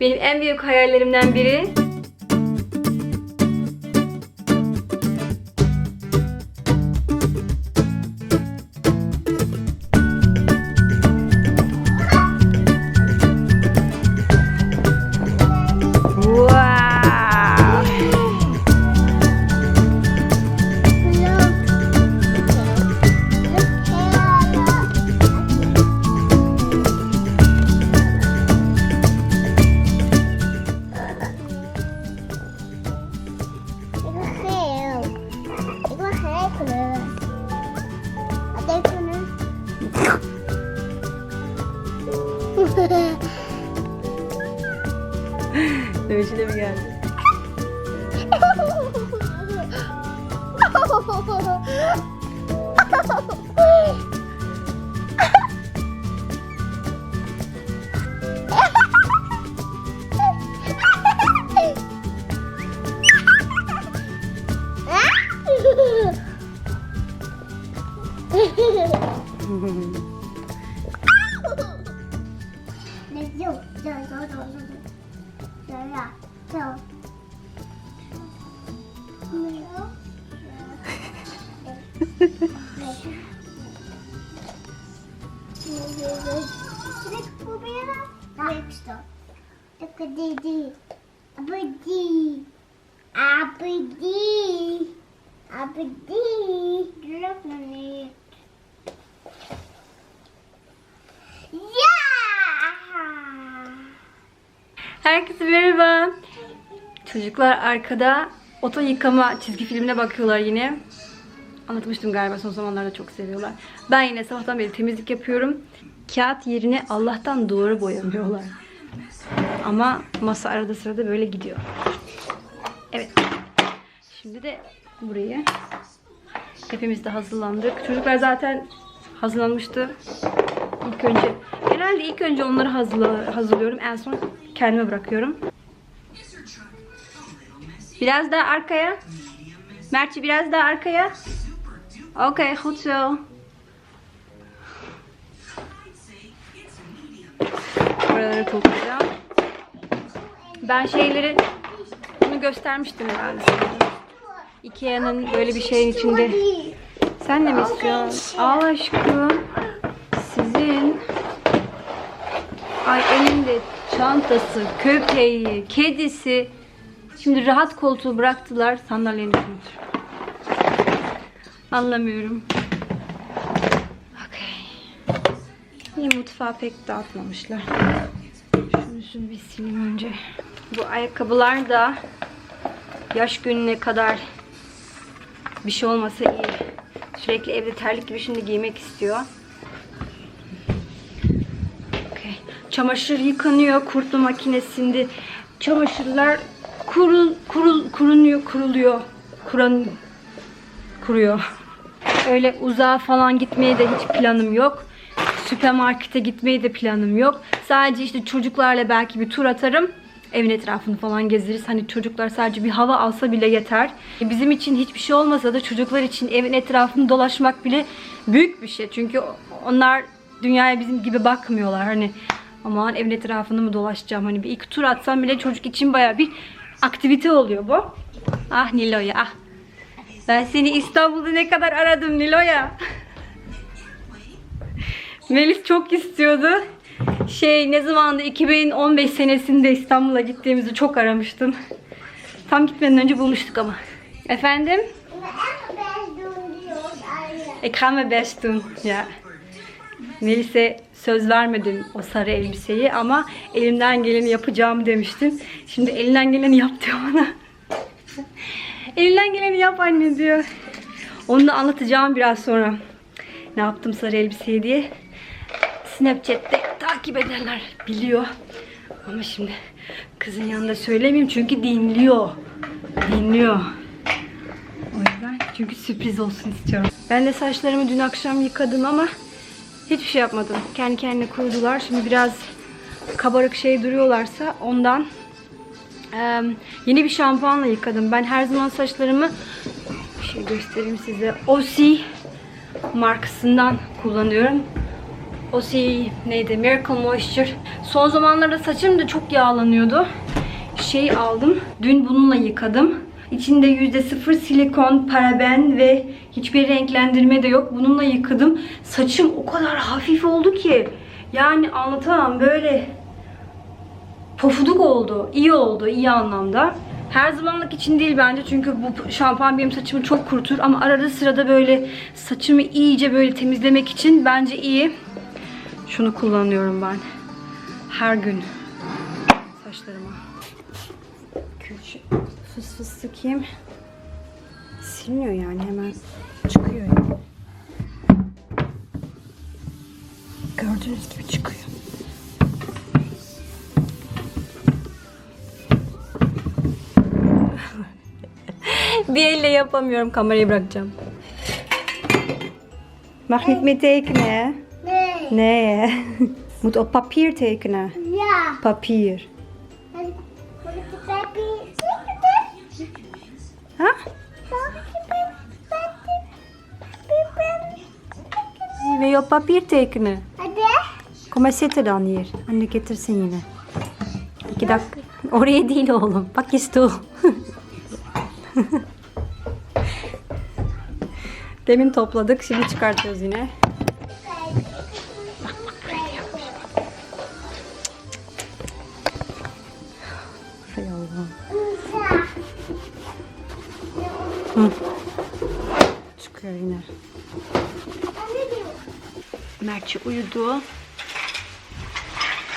Benim en büyük hayallerimden biri Kuleye Hadi kuleye. Dövüşüne mi geldi? Mm-hmm. Herkese merhaba. Çocuklar arkada oto yıkama çizgi filmine bakıyorlar yine. Anlatmıştım galiba son zamanlarda çok seviyorlar. Ben yine sabahtan beri temizlik yapıyorum. Kağıt yerine Allah'tan doğru boyamıyorlar. Ama masa arada sırada böyle gidiyor. Evet. Şimdi de burayı hepimiz de hazırlandık. Çocuklar zaten hazırlanmıştı. İlk önce genelde ilk önce onları hazırla, hazırlıyorum. En son kendime bırakıyorum. Biraz daha arkaya. Mertçi biraz daha arkaya. Okey, goed zo. Buraları toplayacağım. Ben şeyleri bunu göstermiştim herhalde. Ikea'nın böyle bir şeyin içinde. Sen de mi istiyorsun? Al aşkım. Sizin. Ay elinde çantası, köpeği, kedisi. Şimdi rahat koltuğu bıraktılar. Sandalyenin üstüne. Anlamıyorum. Okey. İyi mutfağı pek dağıtmamışlar. Şunu şunu bir sileyim önce. Bu ayakkabılar da yaş gününe kadar bir şey olmasa iyi. Sürekli evde terlik gibi şimdi giymek istiyor. Çamaşır yıkanıyor kurutma makinesinde. Çamaşırlar kurul kurul kurunuyor, kuruluyor. Kuran kuruyor. Öyle uzağa falan gitmeye de hiç planım yok. Süpermarkete gitmeyi de planım yok. Sadece işte çocuklarla belki bir tur atarım. Evin etrafını falan gezeriz. Hani çocuklar sadece bir hava alsa bile yeter. Bizim için hiçbir şey olmasa da çocuklar için evin etrafını dolaşmak bile büyük bir şey. Çünkü onlar dünyaya bizim gibi bakmıyorlar. Hani aman evin etrafını mı dolaşacağım? Hani bir iki tur atsam bile çocuk için baya bir aktivite oluyor bu. Ah Nilo'ya ah. Ben seni İstanbul'da ne kadar aradım Nilo'ya. Melis çok istiyordu. Şey ne zamandı 2015 senesinde İstanbul'a gittiğimizi çok aramıştım. Tam gitmeden önce bulmuştuk ama. Efendim? Ekran ve Bestun. Ya. Melis'e söz vermedim o sarı elbiseyi ama elimden geleni yapacağım demiştim. Şimdi elinden geleni yap diyor bana. elinden geleni yap anne diyor. Onu da anlatacağım biraz sonra. Ne yaptım sarı elbiseyi diye. Snapchat'te takip ederler. Biliyor. Ama şimdi kızın yanında söylemeyeyim çünkü dinliyor. Dinliyor. O yüzden çünkü sürpriz olsun istiyorum. Ben de saçlarımı dün akşam yıkadım ama hiçbir şey yapmadım. Kendi kendine kurudular. Şimdi biraz kabarık şey duruyorlarsa ondan eee, yeni bir şampuanla yıkadım. Ben her zaman saçlarımı bir şey göstereyim size. Osi markasından kullanıyorum. O şey neydi? Miracle Moisture. Son zamanlarda saçım da çok yağlanıyordu. Şey aldım. Dün bununla yıkadım. İçinde %0 silikon, paraben ve hiçbir renklendirme de yok. Bununla yıkadım. Saçım o kadar hafif oldu ki. Yani anlatamam böyle pofuduk oldu. iyi oldu. iyi anlamda. Her zamanlık için değil bence çünkü bu şampuan benim saçımı çok kurutur ama arada sırada böyle saçımı iyice böyle temizlemek için bence iyi. Şunu kullanıyorum ben. Her gün fıs fıs sıkayım. Silmiyor yani hemen çıkıyor. Yani. Gördüğünüz gibi çıkıyor. Bir elle yapamıyorum. Kamerayı bırakacağım. Niet meer tekenen, hè? Nee. Nee? Moet op papier tekenen. Ja. Papier. Op papier tekenen? Hadi. Kom maar zitten dan hier. Anne getirsin yine. İki dakika. Oraya değil oğlum. Bak stoel. Demin topladık. Şimdi çıkartıyoruz yine. Mertçe uyudu.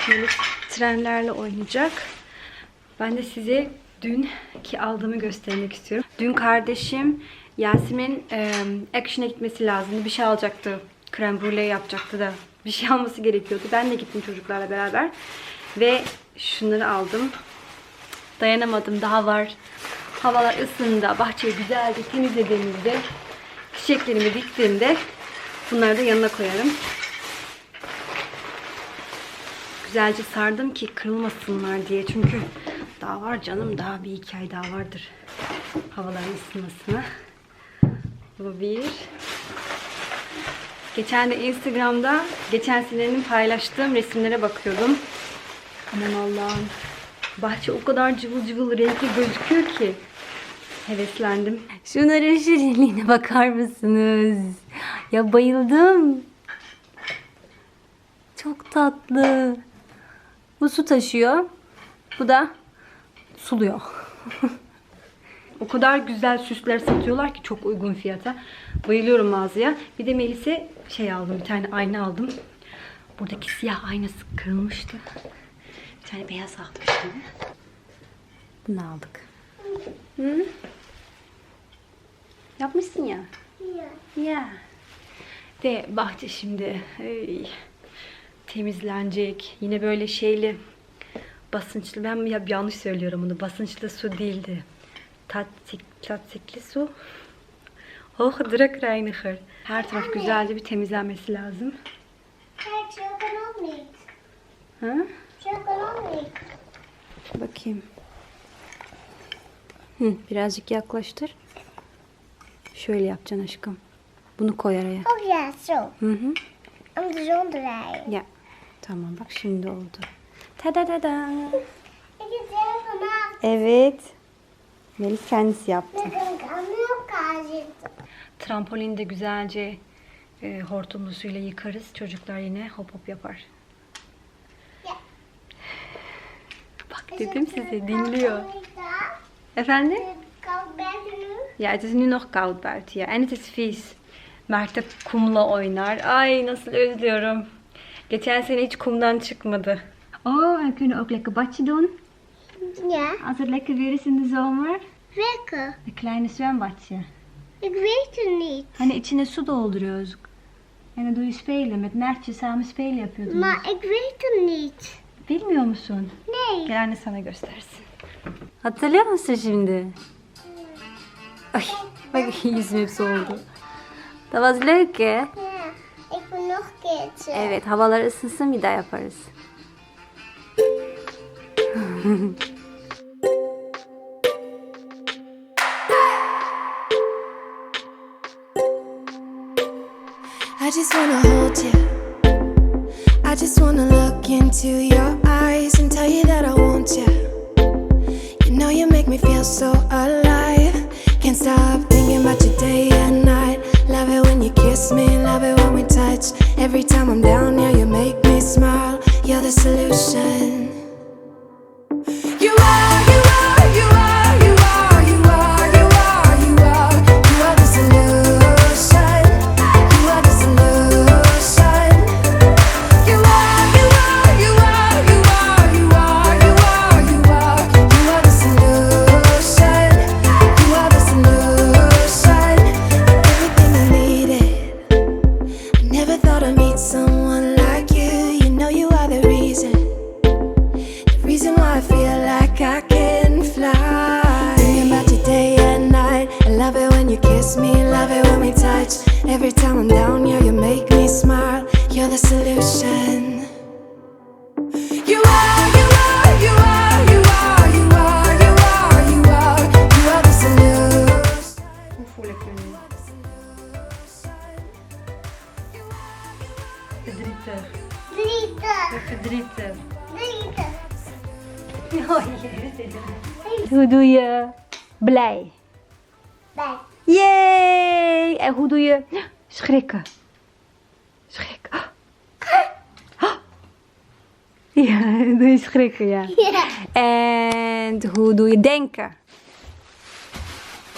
Melis trenlerle oynayacak. Ben de size dünkü aldığımı göstermek istiyorum. Dün kardeşim Yasemin e, Action'a gitmesi lazımdı. Bir şey alacaktı. Krem brulee yapacaktı da. Bir şey alması gerekiyordu. Ben de gittim çocuklarla beraber. Ve şunları aldım. Dayanamadım. Daha var. Havalar ısındı. Bahçeyi güzelce temizlediğimizde çiçeklerimi diktiğimde bunları da yanına koyarım. Güzelce sardım ki kırılmasınlar diye. Çünkü daha var canım. Daha bir iki ay daha vardır. Havaların ısınmasına. Bu bir. Geçen de Instagram'da geçen senenin paylaştığım resimlere bakıyordum. Aman Allah'ım. Bahçe o kadar cıvıl cıvıl renkli gözüküyor ki. Heveslendim. Şunların şirinliğine bakar mısınız? Ya bayıldım. Çok tatlı. Bu su taşıyor. Bu da suluyor. o kadar güzel süsler satıyorlar ki çok uygun fiyata. Bayılıyorum mağazaya. Bir de Melis'e şey aldım. Bir tane ayna aldım. Buradaki siyah aynası kırılmıştı. Bir tane beyaz aldım şimdi. Bunu aldık. Hı? Yapmışsın ya. Ya. Ya. Ve bahçe şimdi ey, temizlenecek. Yine böyle şeyli basınçlı. Ben ya yanlış söylüyorum bunu. Basınçlı su değildi. Tatsik, tatsikli su. Hoogdrukreiniger. Her taraf güzelce bir temizlenmesi lazım. Ook niet. Ha? Bakayım. Hı, birazcık yaklaştır. Şöyle yapacaksın aşkım. Bunu koy araya. Oh ja, zo. Hı hı. Om de zon draaien. Ya. Tamam bak şimdi oldu. Ta da da da. Evet. Melis kendisi yaptı. Trampolini de güzelce e, hortumlu suyla yıkarız. Çocuklar yine hop hop yapar. Bak dedim size dinliyor. Efendim? Ja, het is nu nog koud buiten ja. En het is vies. Mert de kumla oynar. Ay nasıl özlüyorum. Geçen sene hiç kumdan çıkmadı. Oh, we kunnen ook lekker badje doen. Ja. Als het lekker weer is in de zomer. Lekker. Een kleine zwembadje. Ik weet het niet. Hani içine su dolduruyoruz. En dan doe je spelen. Met Mertje samen spelen yapıyordunuz. Maar ik weet het niet. Bilmiyor musun? Nee. Gel anne sana göstersin. Hatırlıyor musun şimdi? Ay bak yüzüm hepsi oldu. Dat was leuk hè? Ja. Ik wil nog een keertje. Evet havalar ısınsın bir daha yaparız. I just wanna hold you. just wanna look into your eyes and tell you that I want you. You know you make me feel so alive. Can't stop thinking about you day and night. Love it when you kiss me, love it when we touch. Every time I'm down here, you make me smile. You're the solution. Hoe doe je blij? Ben. Yay! En hoe doe je schrikken? Schrikken. Ja, doe je schrikken, ja. Ja. En hoe doe je denken?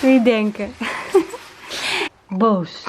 Doe je denken? Boos.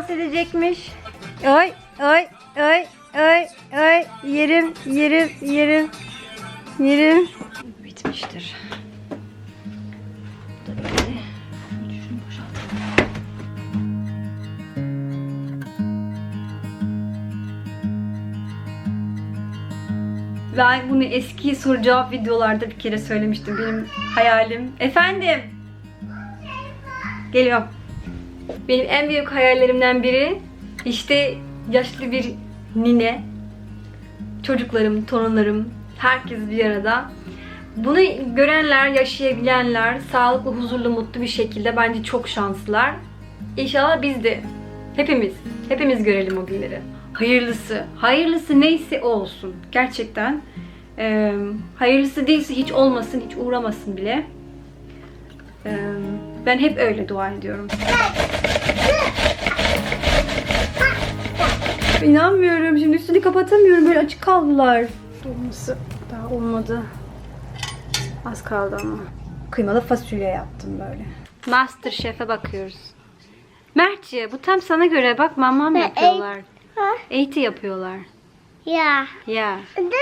Dans edecekmiş. Oy oy oy oy oy yerim yerim yerim yerim. Bitmiştir. Ben bunu eski soru cevap videolarda bir kere söylemiştim. Benim hayalim. Efendim? Geliyorum. Benim en büyük hayallerimden biri işte yaşlı bir nine, çocuklarım, torunlarım, herkes bir arada. Bunu görenler, yaşayabilenler, sağlıklı, huzurlu, mutlu bir şekilde bence çok şanslılar. İnşallah biz de hepimiz, hepimiz görelim o günleri. Hayırlısı, hayırlısı neyse o olsun. Gerçekten eee, hayırlısı değilse hiç olmasın, hiç uğramasın bile. Ben hep öyle dua ediyorum. İnanmıyorum. Şimdi üstünü kapatamıyorum. Böyle açık kaldılar. Dolması daha olmadı. Az kaldı ama. Kıymalı fasulye yaptım böyle. Master Chef'e bakıyoruz. Mertçe bu tam sana göre bak mamam yapıyorlar. Eğiti yapıyorlar. Ja. Ya. Dit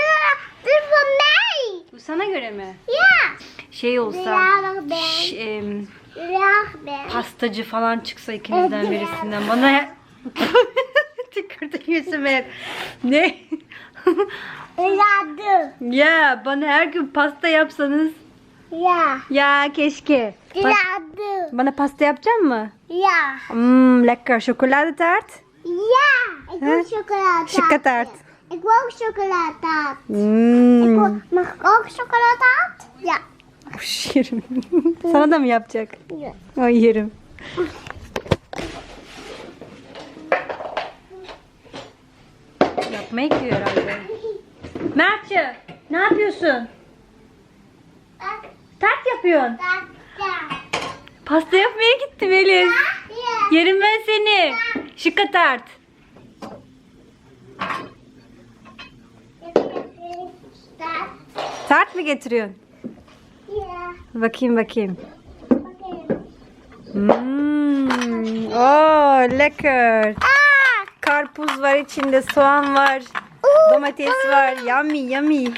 dit van mij. Bu sana göre mi? Ja. Şey olsa Ja, ben. ş- em, ben. pastacı falan çıksa ikinizden birisinden bana tükürdün yüzüme. Ne? De. ya bana her gün pasta yapsanız Ya. Ya keşke. Bak, bana pasta yapacak mı? Ya. Hmm, lekker. Şokoladetaart. Ja. Ik wil Huh? chocolade. Chocoladetaart. Ik wil ook chocolade. Ik Hmm. wil, mag ik ook chocolade? Ja. Hoş yerim. Sana da mı yapacak? ja. Ay yerim. Yapmaya gidiyor herhalde. Mertçe, ne yapıyorsun? Bak, Tart yapıyorsun. bak. Pasta yapmaya gittim Elif. Yerim ben seni. Şıkka tart. Tart mı getiriyorsun? Ja. Bakayım bakayım. Oké. Hmm. Oo, lekker. Ah. Karpuz var içinde, soğan var, domates var. Yummy yummy.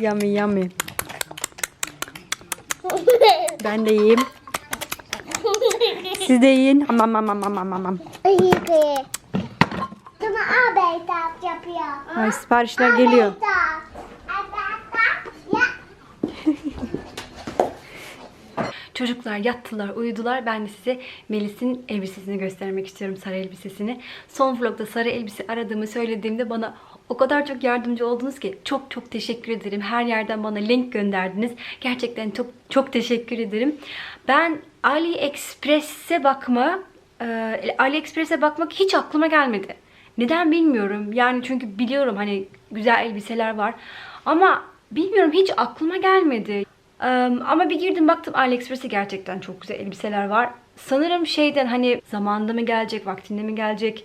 Yummy yummy. Ben de yiyeyim. Siz de yiyin. Amam amam amam. Hier. Doe maar arbeidstaat yapıyor. Ay siparişler geliyor. Çocuklar yattılar, uyudular. Ben de size Melis'in elbisesini göstermek istiyorum, sarı elbisesini. Son vlogda sarı elbise aradığımı söylediğimde bana o kadar çok yardımcı oldunuz ki çok çok teşekkür ederim. Her yerden bana link gönderdiniz. Gerçekten çok çok teşekkür ederim. Ben AliExpress'e bakma, e, AliExpress'e bakmak hiç aklıma gelmedi. Neden bilmiyorum. Yani çünkü biliyorum hani güzel elbiseler var. Ama bilmiyorum hiç aklıma gelmedi. Eee, ama bir girdim baktım AliExpress'te gerçekten çok güzel elbiseler var. Sanırım şeyden hani zamanında mı gelecek, vaktinde mi gelecek?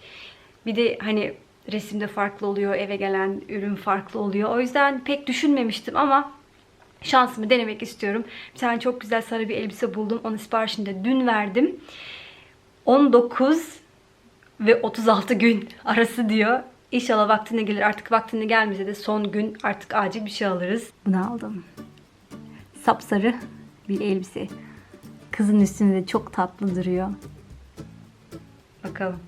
Bir de hani resimde farklı oluyor, eve gelen ürün farklı oluyor. O yüzden pek düşünmemiştim ama şansımı denemek istiyorum. Bir tane çok güzel sarı bir elbise buldum. Onun siparişini de dün verdim. 19 ve 36 gün arası diyor. İnşallah vaktinde gelir. Artık vaktinde gelmese de son gün artık acil bir şey alırız. Bunu aldım. Sapsarı bir elbise. Kızın üstünde de çok tatlı duruyor. Bakalım.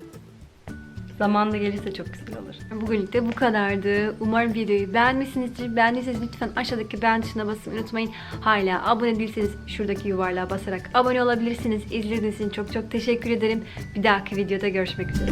Zamanında gelirse çok güzel olur. Bugünlük de bu kadardı. Umarım videoyu beğenmişsinizdir. Beğendiyseniz lütfen aşağıdaki beğen tuşuna basmayı unutmayın. Hala abone değilseniz şuradaki yuvarlığa basarak abone olabilirsiniz. İzlediğiniz için çok çok teşekkür ederim. Bir dahaki videoda görüşmek üzere.